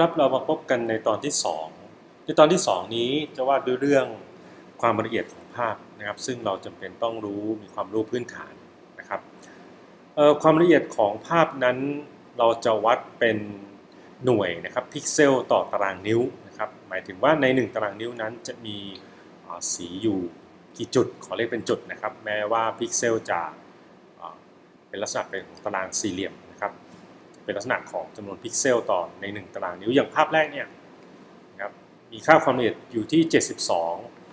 ครับเรามาพบกันในตอนที่ 2 ในตอนที่ 2 นี้จะว่าด้วยเรื่องความละเอียดของภาพนะครับ ซึ่งเราจำเป็นต้องรู้มีความรู้พื้นฐานนะครับความละเอียดของภาพนั้นเราจะวัดเป็นหน่วยนะครับพิกเซลต่อตารางนิ้วนะครับหมายถึงว่าใน 1 ตารางนิ้วนั้นจะมีสีอยู่กี่จุดขอเรียกเป็นจุดนะครับ แม้ว่าพิกเซลจะเป็นลักษณะเป็นของตารางสี่เหลี่ยม เป็นลักษณะของจำนวนพิกเซลต่อใน 1 ตารางนิ้วอย่างภาพแรกเนี่ยนะครับมีค่าความละเอียดอยู่ที่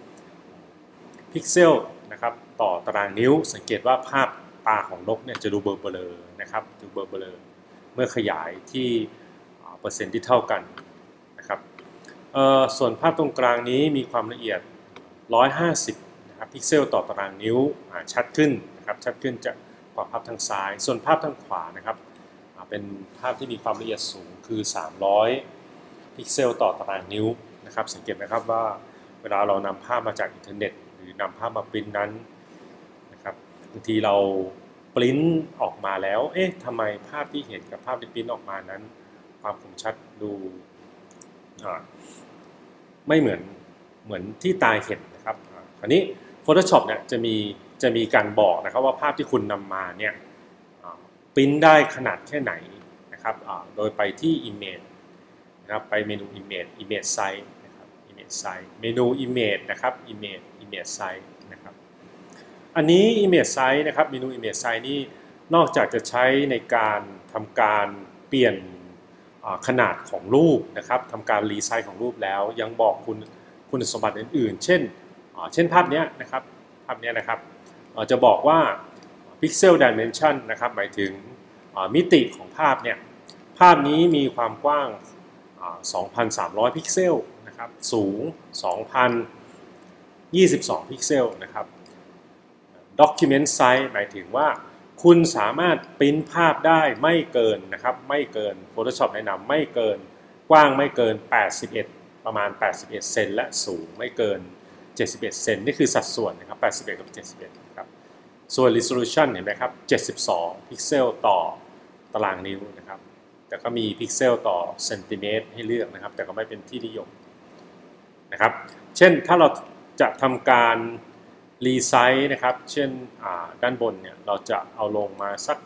72 พิกเซลนะครับต่อตารางนิ้ว สังเกตว่าภาพตาของนกเนี่ยจะดูเบลอเบลอนะครับดูเบลอเบลอเมื่อขยายที่เปอร์เซ็นต์ที่เท่ากันนะครับส่วนภาพตรงกลางนี้มีความละเอียด 150 นะครับพิกเซลต่อตารางนิ้วชัดขึ้นนะครับชัดขึ้นจากกว่าภาพทางซ้าย ส่วนภาพทางขวานะครับ เป็นภาพที่มีความละเอียดสูงคือ 300 พิกเซลต่อตารางนิ้วนะครับ สังเกตนะครับว่าเวลาเรานำภาพมาจากอินเทอร์เน็ต หรือนำภาพมาปริ้นนั้นนะครับบางทีเราปริ้นออกมาแล้ว เอ๊ะทำไมภาพที่เห็นกับภาพที่ปริ้นออกมานั้น ความคมชัดดูไม่เหมือนเหมือนที่ตาเห็นนะครับคราวนี้ Photoshop เนี่ยจะมีจะมีการบอกนะครับว่าภาพที่คุณนำมาเนี่ย พิมพ์ได้ขนาดแค่ไหนนะครับโดยไปที่ Image นะครับไปเมนู Image Image Size นะครับ Image Size เมนู Image นะครับ Image Image Size นะครับอันนี้ Image Size นะครับเมนู Image Size นี่นอกจากจะใช้ในการทำการเปลี่ยนขนาดของรูปนะครับทำการรีไซส์ของรูปแล้วยังบอกคุณคุณสมบัติอื่น ๆ เช่นเช่นภาพนี้นะครับภาพนี้นะครับจะบอกว่า พิกเซลดิเมนชันนะครับหมายถึงมิติของภาพเนี่ยภาพนี้มีความกว้าง 2,300 พิกเซลนะครับสูง 2,022 พิกเซลนะครับ Document Size หมายถึงว่าคุณสามารถปริ้นภาพได้ไม่เกินนะครับไม่เกิน Photoshop แนะนำไม่เกินกว้างไม่เกิน 81 ประมาณ 81 เซนและสูงไม่เกิน 71 เซนนี่คือสัดส่วนนะครับ81 กับ 71 ส่วน resolution เห็นไหมครับ 72 พิกเซลต่อตารางนิ้วนะครับ แต่ก็มีพิกเซลต่อเซนติเมตรให้เลือกนะครับ แต่ก็ไม่เป็นที่นิยมนะครับ เช่นถ้าเราจะทำการรีไซส์นะครับ เช่นด้านบนเนี่ย เราจะเอาลงมาสัก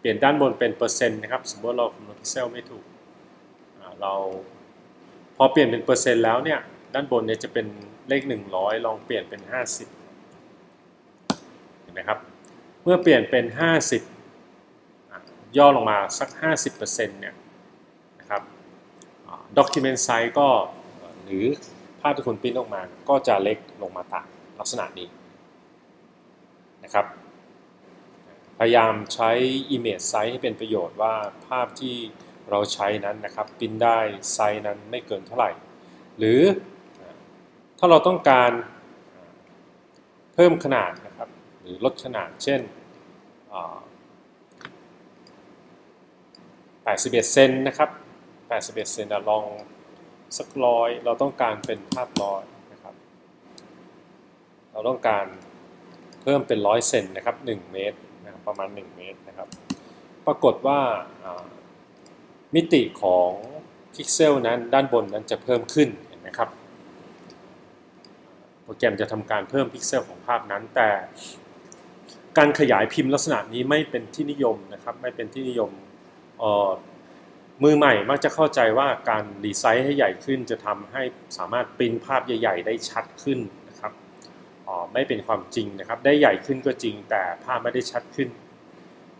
เปลี่ยนด้านบนเป็นเปอร์เซ็นต์นะครับ สมมติเราคำนวณพิกเซลไม่ถูก เราพอเปลี่ยนเป็นเปอร์เซ็นต์แล้วเนี่ย ด้านบนเนี่ยจะเป็นเลข 100 ลองเปลี่ยนเป็น 50 นะครับ เมื่อเปลี่ยนเป็น 50 ย่อลงมาสัก 50%เนี่ยนะครับ document size ก็หรือภาพที่คุณพิมพ์ออกมาก็จะเล็กลงมาตามลักษณะนี้นะครับ พยายามใช้ image size ให้เป็นประโยชน์ว่าภาพที่เราใช้นั้นนะครับพิมพ์ได้ไซส์นั้นไม่เกินเท่าไหร่ หรือถ้าเราต้องการเพิ่มขนาดน รือลดขนาดเช่น 81 เซนนะครับ 81 เซนลองสักร้อยเราต้องการเป็นภาพร้อยนะครับ เราต้องการเพิ่มเป็นร้อยเซนนะครับ 1 เมตรนะรประมาณ 1 เมตรนะครับ ปรากฏว่ามิติของพิกเซลนั้นด้านบนนั้นจะเพิ่มขึ้นเห็นไหมครับ โปรแกรมจะทำการเพิ่มพิกเซลของภาพนั้นแต่ การขยายพิมพ์ลักษณะนี้ไม่เป็นที่นิยมนะครับ ไม่เป็นที่นิยมมือใหม่มักจะเข้าใจว่าการรีไซส์ให้ใหญ่ขึ้น จะทำให้สามารถปริ้นภาพใหญ่ ๆ ได้ชัดขึ้นนะครับไม่เป็นความจริงนะครับ ได้ใหญ่ขึ้นก็จริงแต่ภาพไม่ได้ชัดขึ้น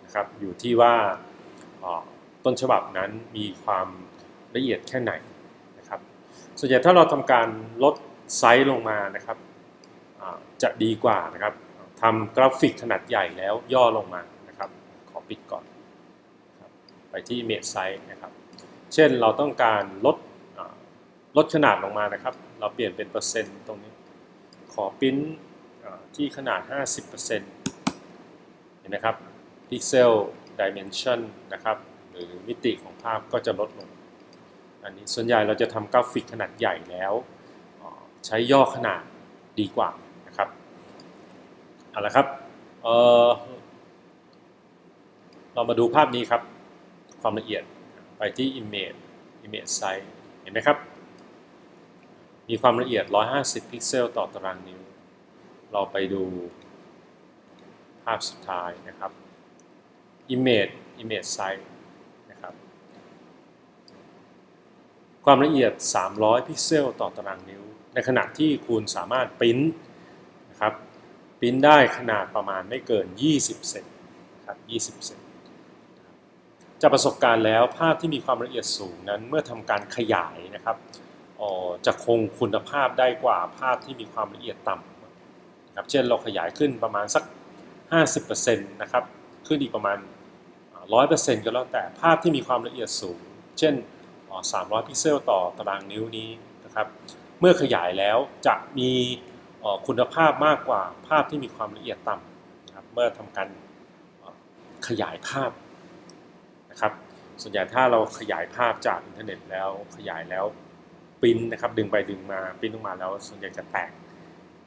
นะครับ อยู่ที่ว่าต้นฉบับนั้นมีความละเอียดแค่ไหนนะครับ ส่วนใหญ่ถ้าเราทำการลดไซส์ลงมานะครับจะดีกว่านะครับ ทำกราฟิกขนาดใหญ่แล้วย่อลงมานะครับ ขอปิดก่อน ไปที่ Image Size นะครับ เช่นเราต้องการลดลดขนาดลงมานะครับ เราเปลี่ยนเป็นเปอร์เซ็นต์ตรงนี้ ขอปิ้นที่ขนาด 50%เห็นไหมครับ Pixel Dimension นะครับ หรือมิติของภาพก็จะลดลง อันนี้ส่วนใหญ่เราจะทำกราฟิกขนาดใหญ่แล้ว ใช้ย่อขนาดดีกว่า เอาละครับเเรามาดูภาพนี้ครับ ความละเอียดไปที่ image image size เห็นไหมครับ มีความละเอียด 150 พิกเซลต่อตารางนิ้ว เราไปดูภาพสุดท้ายนะครับ image image size นะครับ ความละเอียด 300 พิกเซลต่อตารางนิ้ว ในขณะที่คุณสามารถปริ้นนะครับ ปริ้นได้ขนาดประมาณไม่เกิน 20 เซนครับ20 เซนจากประสบการณ์แล้วภาพที่มีความละเอียดสูงนั้นเมื่อทำการขยายนะครับจะคงคุณภาพได้กว่าภาพที่มีความละเอียดต่ำครับเช่นเราขยายขึ้นประมาณสัก 50%นะครับขึ้นอีกประมาณ 100%ก็แล้วแต่ภาพที่มีความละเอียดสูง เช่น 300 พิกเซลต่อตารางนิ้วนี้นะครับเมื่อขยายแล้วจะมี คุณภาพมากกว่าภาพที่มีความละเอียดต่ำนะครับเมื่อทำการขยายภาพนะครับส่วนใหญ่ถ้าเราขยายภาพจากอินเทอร์เน็ตแล้วขยายแล้วปริ้นนะครับดึงไปดึงมาปริ้นออกมาแล้วส่วนใหญ่จะแตก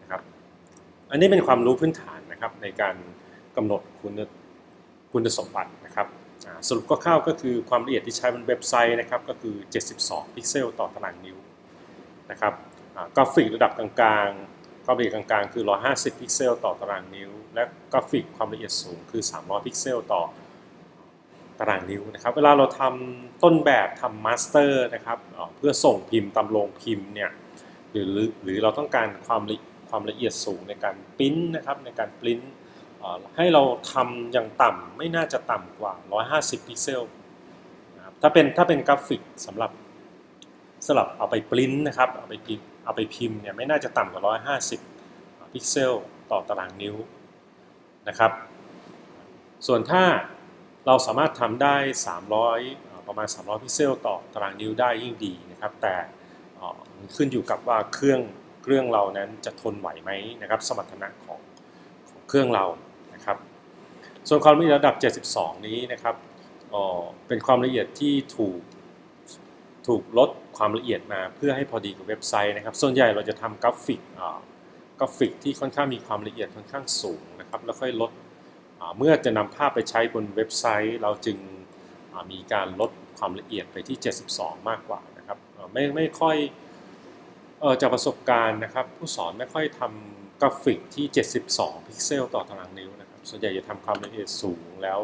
นะครับอันนี้เป็นความรู้พื้นฐานนะครับในการกำหนดคุณคุณสมบัตินะครับสรุปก็ข้าวก็คือความละเอียดที่ใช้บนเว็บไซต์นะครับก็คือ 72 พิกเซลต่อตารางนิ้วนะครับกราฟิกระดับกลางๆ ความละเอียดกลางๆ คือ 150 พิกเซลต่อตารางนิ้ว และกราฟิกความละเอียดสูงคือ 300 พิกเซลต่อตารางนิ้วนะครับ เวลาเราทำต้นแบบทำมาสเตอร์นะครับเพื่อส่งพิมพ์ตำโรงพิมพ์เนี่ยหรือหรือเราต้องการความความละเอียดสูงในการปริ้นนะครับในการปริ้นให้เราทำอย่างต่ำไม่น่าจะต่ำกว่า 150 พิกเซลนะครับถ้าเป็นถ้าเป็นกราฟิกสำหรับสำหรับเอาไปปริ้นนะครับเอาไปพิมพ์ เอาไปพิมพ์เนี่ยไม่น่าจะต่ำกว่า 150 พิกเซลต่อตารางนิ้วนะครับ ส่วนถ้าเราสามารถทำได้ 300 ประมาณ 300 พิกเซลต่อตารางนิ้วได้ยิ่งดีนะครับ แต่ขึ้นอยู่กับว่าเครื่องเครื่องเรานั้นจะทนไหวไหมนะครับ สมรรถนะของของเครื่องเรานะครับ ส่วนความละเอียดระดับ 72 นี้นะครับเป็นความละเอียดที่ถูก ถูกลดความละเอียดมาเพื่อให้พอดีกับเว็บไซต์นะครับ ส่วนใหญ่เราจะทำกราฟิกกราฟิกที่ค่อนข้างมีความละเอียดค่อนข้างสูงนะครับแล้วค่อยลดเมื่อจะนำภาพไปใช้บนเว็บไซต์ เราจึงมีการลดความละเอียดไปที่ 72 มากกว่านะครับไม่ไม่ค่อยจากประสบการณ์นะครับ ผู้สอนไม่ค่อยทำกราฟิกที่ 72 พิกเซลต่อตารางนิ้วนะครับส่วนใหญ่จะทำความละเอียดสูงแล้ว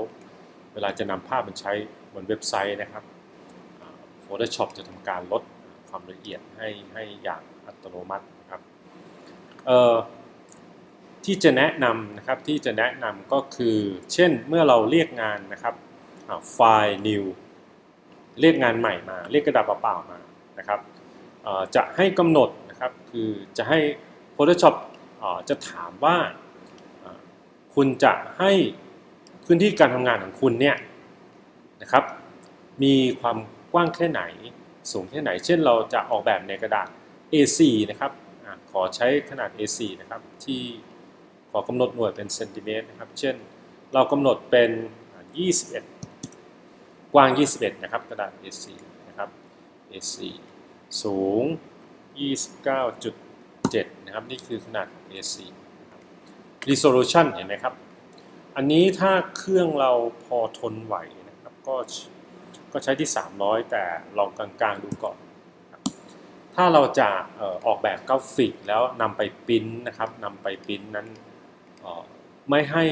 เวลาจะนำภาพไปใช้บนเว็บไซต์นะครับ Photoshop จะทำการลดความละเอียดให้ให้อย่างอัตโนมัตินะครับที่จะแนะนำนะครับที่จะแนะนำก็คือ เช่นเมื่อเราเรียกงานนะครับไฟล์ new เรียกงานใหม่มา เรียกกระดาษเปล่ามานะครับจะให้กำหนดนะครับคือจะให้ Photoshop จะถามว่าคุณจะให้พื้นที่การทำงานของคุณเนี่ยนะครับมีความ ว้างแค่ไหน สูงแค่ไหน เช่นเราจะออกแบบในกระดาษ A4 นะครับอขอใช้ขนาด A4 นะครับ ที่ขอกำหนดหน่วยเป็นเซนติเมตรนะครับ เช่น เรากำหนดเป็น 21 กว้าง 21 นะครับ กระดาษ A4 นะครับ A4 สูง 29.7 นะครับ นี่คือขนาด A4 resolution เห็นไหมครับ อันนี้ถ้าเครื่องเราพอทนไหวนะครับ ก็ ก็ใช้ที่ 300 แต่ลองกลางๆดูก่อน ถ้าเราจะออกแบบกราฟิกแล้วนำไปปิ้นนะครับนำไปปิ้นนั้นไม่ให้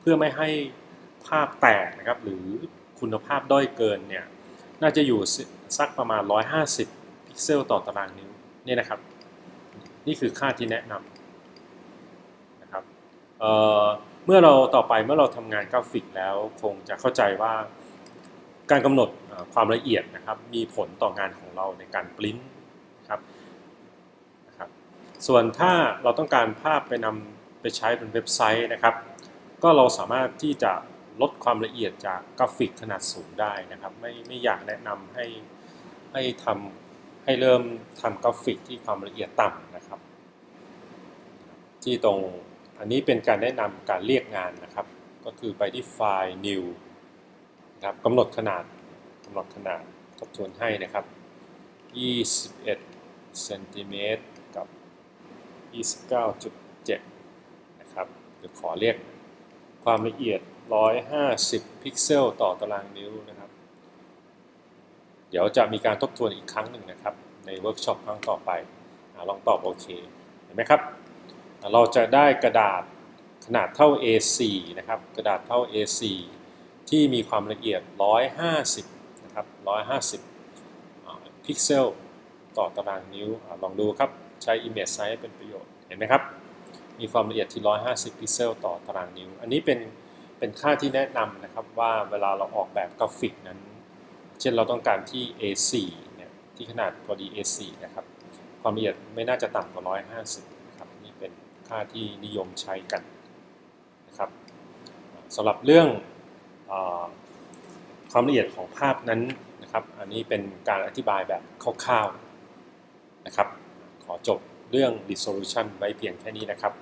เพื่อไม่ให้ภาพแตกนะครับ หรือคุณภาพด้อยเกินเนี่ยน่าจะอยู่สักประมาณ 150 พิกเซลต่อตารางนิ้วนี่นะครับ นี่คือค่าที่แนะนำนะครับเเมื่อเราต่อไปเมื่อเราทำงานกราฟิกแล้วคงจะเข้าใจว่า การกำหนดความละเอียดนะครับมีผลต่องานของเราในการปริ้นครับนะครับ ส่วนถ้าเราต้องการภาพไปนำไปใช้บนเว็บไซต์นะครับ ก็เราสามารถที่จะลดความละเอียดจากกราฟิกขนาดสูงได้นะครับ ไม่ไม่อยากแนะนำให้ให้ทำให้เริ่มทำกราฟิกที่ความละเอียดต่ำนะครับ ที่ตรงอันนี้เป็นการแนะนำการเรียกงานนะครับ ก็คือไปที่ไฟล์ new ครับกำหนดขนาดกำหนดขนาดทบทวนให้นะครับ 21เซนติเมตรกับ 29.7 นะครับเดี๋ยวขอเรียกความละเอียด 150 พิกเซลต่อตารางนิ้วนะครับ เดี๋ยวจะมีการทบทวนอีกครั้งหนึ่งนะครับ ในเวิร์กช็อปครั้งต่อไปอลองตอบโอเคเห็นไหมครับ เราจะได้กระดาษขนาดเท่า A4 นะครับ กระดาษเท่า A4 ที่มีความละเอียด 150 นะครับ 150 พิกเซลต่อตารางนิ้วอลองดูครับ ใช้ Image Size เป็นประโยชน์ เห็นไหมครับ มีความละเอียดที่ 150 พิกเซลต่อตารางนิ้ว อันนี้เป็น เป็นค่าที่แนะนำนะครับว่าเวลาเราออกแบบกราฟิกนั้น เช่นเราต้องการที่ A4 เนี่ย ที่ขนาดพอดี A4 นะครับ ความละเอียดไม่น่าจะต่ำกว่า 150 นะครับ นี่เป็นค่าที่นิยมใช้กันนะครับสำหรับเรื่อง ความละเอียดของภาพนั้นนะครับ อันนี้เป็นการอธิบายแบบคร่าวๆนะครับ ขอจบเรื่อง resolution ไว้เพียงแค่นี้นะครับ